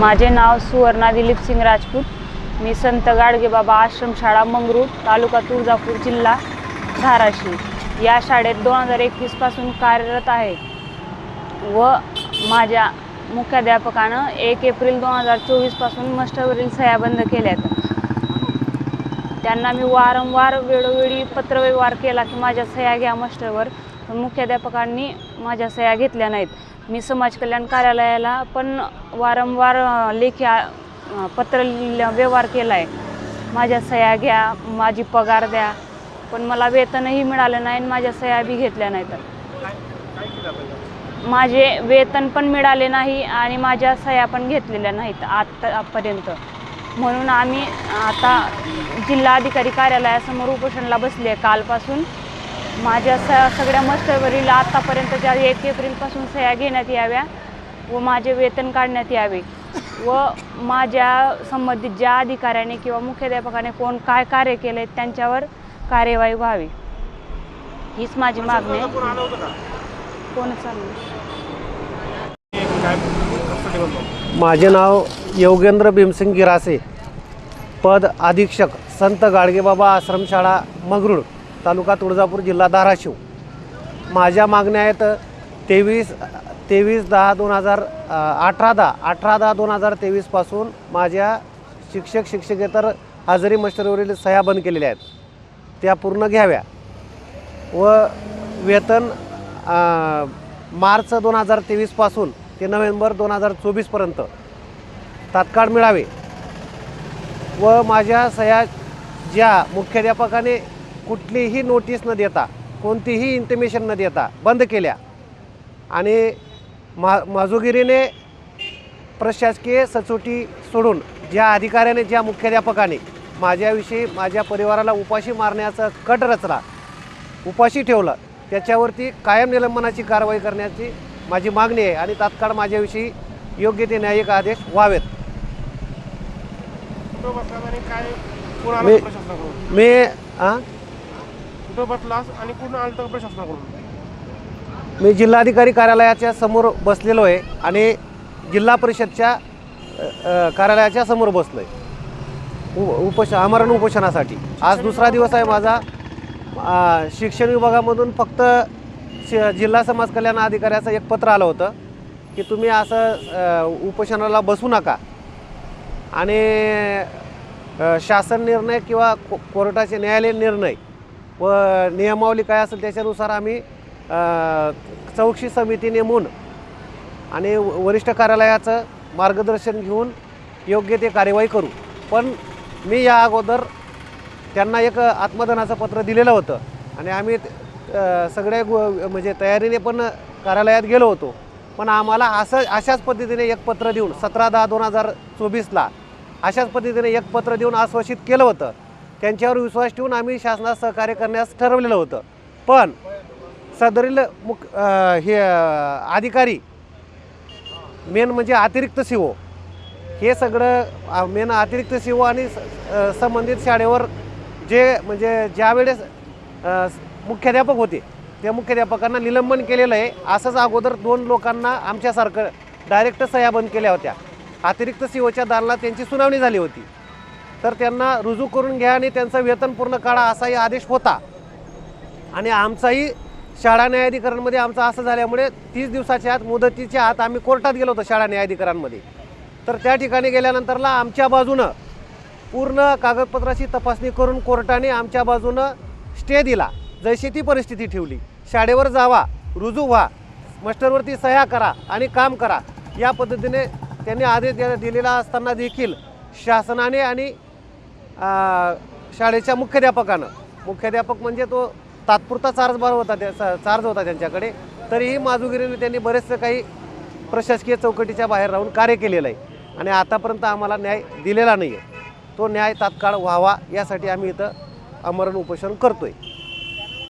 माझे नाव सुवर्णा दिलीप सिंग राजपूत. मी संत गाडगेबाबा आश्रमशाळा मंगरूळ तालुका तुळजापूर जिल्हा धाराशिव. या शाळेत दोन हजार एकवीसपासून कार्यरत आहे. व माझ्या मुख्याध्यापकानं एक एप्रिल दोन हजार चोवीसपासून मस्टरवरील सह्या बंद केल्यात. त्यांना मी वारंवार वेळोवेळी पत्रव्यवहार केला की माझ्या सह्या घ्या मास्टरवर. पण मुख्याध्यापकांनी माझ्या सह्या घेतल्या नाहीत. मी समाज कल्याण कार्यालयाला पण वारंवार लेखी पत्र व्यवहार केला आहे माझ्या सह्या घ्या माझी पगार द्या पण मला वेतनही मिळालं नाही आणि माझ्या सह्या बी घेतल्या नाहीत. माझे वेतन पण मिळाले नाही आणि माझ्या सह्या पण घेतलेल्या नाहीत आत्तापर्यंत. म्हणून आम्ही आता जिल्हाधिकारी कार्यालयासमोर उपोषणाला बसले आहे कालपासून. माझ्या स सगळ्या मस्टरवरील आत्तापर्यंतच्या एक एप्रिलपासून सह्या घेण्यात याव्या व माझे वेतन काढण्यात यावे व माझ्या संबंधित ज्या अधिकाऱ्याने किंवा मुख्याध्यापकाने कोण काय कार्य केले त्यांच्यावर कार्यवाही व्हावी. हीच माझी मागणी आहे. कोण माझे नाव योगेंद्र भीमसिंग गिरासे. पद अधीक्षक संत गाडगेबाबा आश्रमशाळा मगरूळ. तालुका तुळजापूर जिल्हा धाराशिव. माझ्या मागण्या आहेत तेवीस तेवीस दहा दोन हजार अठरा दहा अठरा दहा दोन हजार तेवीसपासून माझ्या शिक्षक शिक्षकेतर हजेरी मस्टरीवरील सह्या बंद केलेल्या आहेत. त्या पूर्ण घ्याव्या. व वेतन मार्च दोन हजार तेवीसपासून ते नोव्हेंबर दोन हजार चोवीसपर्यंत तात्काळ मिळावे. व माझ्या सह्या ज्या मुख्याध्यापकाने कुठलीही नोटीस न देता कोणतीही इंटिमेशन न देता बंद केल्या. आणि मा माजुगिरीने प्रशासकीय सचोटी सोडून ज्या अधिकाऱ्याने ज्या मुख्याध्यापकाने माझ्याविषयी माझ्या परिवाराला उपाशी मारण्याचा कट रचला उपाशी ठेवलं त्याच्यावरती कायम निलंबनाची कारवाई करण्याची माझी मागणी आहे आणि तात्काळ माझ्याविषयी योग्य ते न्यायिक आदेश व्हावेत. मी- मी आ? कुठं बसलास आणि कुठून आलं तर प्रशासनाकडून? मी जिल्हाधिकारी कार्यालयाच्या समोर बसलेलो आहे आणि जिल्हा परिषदच्या अ, कार्यालयाच्या समोर बसलो आहे उपोषण आमरण उपोषणासाठी. आज दुसरा दिवस आहे माझा. आ, शिक्षण विभागामधून फक्त शि जिल्हा समाज कल्याण अधिकाऱ्याचं एक पत्र आलं होतं की तुम्ही असं अ, उपोषणाला बसू नका. आणि अ, शासन निर्णय किंवा को कोर्टाचे न्यायालयीन निर्णय व नियमावली काय असेल त्याच्यानुसार आम्ही चौकशी समिती नेमून आणि व- वरिष्ठ कार्यालयाचं मार्गदर्शन घेऊन योग्य ते कार्यवाही करू. पण मी या अगोदर त्यांना एक आत्मदानाचं पत्र दिलेलं होतं आणि आम्ही सगळ्या सगळे गो म्हणजे तयारीने पण कार्यालयात गेलो होतो. पण आम्हाला असं अशाच पद्धतीने एक पत्र देऊन सतरा दहा दोन हजार चोवीसला अशाच पद्धतीने एक पत्र देऊन आश्वासित केलं होतं. त्यांच्यावर विश्वास ठेवून आम्ही शासनास सहकार्य करण्यास ठरवलेलं होतं. पण सदरील मुख हे अधिकारी मेन म्हणजे अतिरिक्त सी ओ हे सगळं मेन अतिरिक्त सी ओ आणि स- संबंधित शाळेवर जे म्हणजे ज्यावेळेस मुख्याध्यापक होते त्या मुख्याध्यापकांना निलंबन केलेलं आहे असंच अगोदर दोन लोकांना आमच्यासारखं डायरेक्ट सह्या बंद केल्या होत्या. अतिरिक्त सी ओच्या दालनात त्यांची सुनावणी झाली होती. तर त्यांना रुजू करून घ्या आणि त्यांचं वेतन पूर्ण काढा असाही आदेश होता. आणि आमचाही शाळा न्यायाधिकरणमध्ये आमचं असं झाल्यामुळे तीस दिवसाच्या आत मुदतीच्या आत आम्ही कोर्टात गेलो होतो शाळा न्यायाधिकरणमध्ये. तर त्या ठिकाणी गेल्यानंतरला आमच्या बाजूनं पूर्ण कागदपत्राची तपासणी करून कोर्टाने आमच्या बाजूनं स्टे दिला. जशी ती परिस्थिती ठेवली. शाळेवर जावा रुजू व्हा मास्टरवरती सह्या करा आणि काम करा. या पद्धतीने त्यांनी आदेश दिलेला असताना देखील शासनाने आणि शाळेच्या मुख्याध्यापकानं. मुख्याध्यापक म्हणजे तो तात्पुरता चार्जबार होता त्या चार्ज होता त्यांच्याकडे. तरीही माजुगिरीने त्यांनी बरेचसे काही प्रशासकीय चौकटीच्या बाहेर राहून कार्य केलेलं आहे. आणि आतापर्यंत आम्हाला न्याय दिलेला नाही आहे तो न्याय तात्काळ व्हावा यासाठी आम्ही इथं आमरण उपोषण करतो आहे